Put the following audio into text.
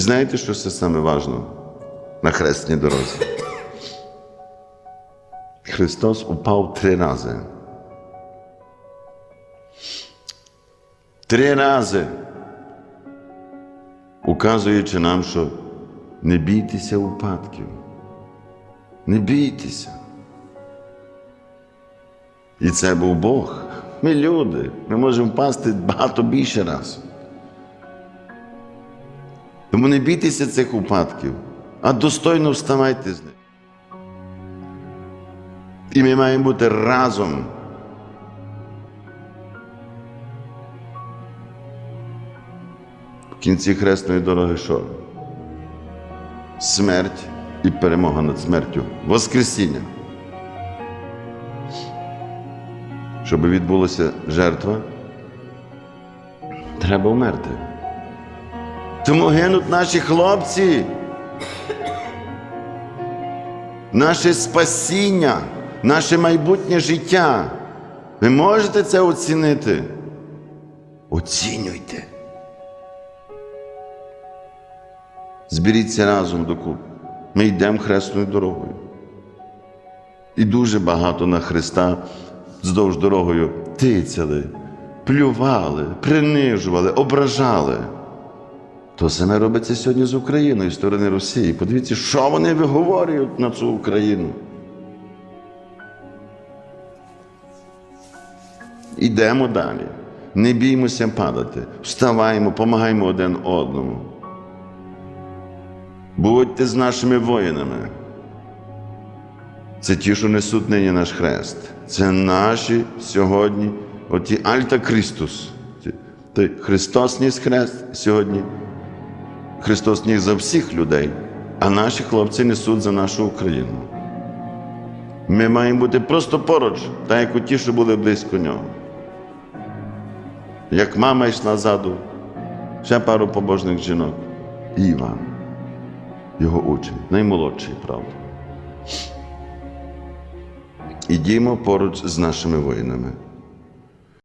І знаєте, що це саме важливо на хресній дорозі? Христос упав три рази. Три рази, указуючи нам, що не бійтеся упадків. Не бійтеся. І це був Бог. Ми люди. Ми можемо впасти багато більше раз. Тому не бійтеся цих упадків, а достойно вставайте з них. І ми маємо бути разом. В кінці хресної дороги що? Смерть і перемога над смертю. Воскресіння. Щоб відбулася жертва, треба вмерти. Тому гинуть наші хлопці. Наше спасіння, наше майбутнє життя. Ви можете це оцінити? Оцінюйте. Зберіться разом докупи. Ми йдемо хресною дорогою. І дуже багато на Христа вздовж дорогою тицяли, плювали, принижували, ображали. То саме робиться сьогодні з Україною, з сторони Росії. Подивіться, що вони виговорюють на цю Україну. Ідемо далі. Не біймося падати. Вставаємо, помагаємо один одному. Будьте з нашими воїнами. Це ті, що несуть нині наш хрест. Це наші сьогодні, оті Альта Христос. Той Христос ніс хрест сьогодні. Христос ніс за всіх людей, а наші хлопці несуть за нашу Україну. Ми маємо бути просто поруч, так як у ті, що були близько нього. Як мама йшла ззаду, ще пару побожних жінок, і Іван, його учень, наймолодший, правда. Ідімо поруч з нашими воїнами.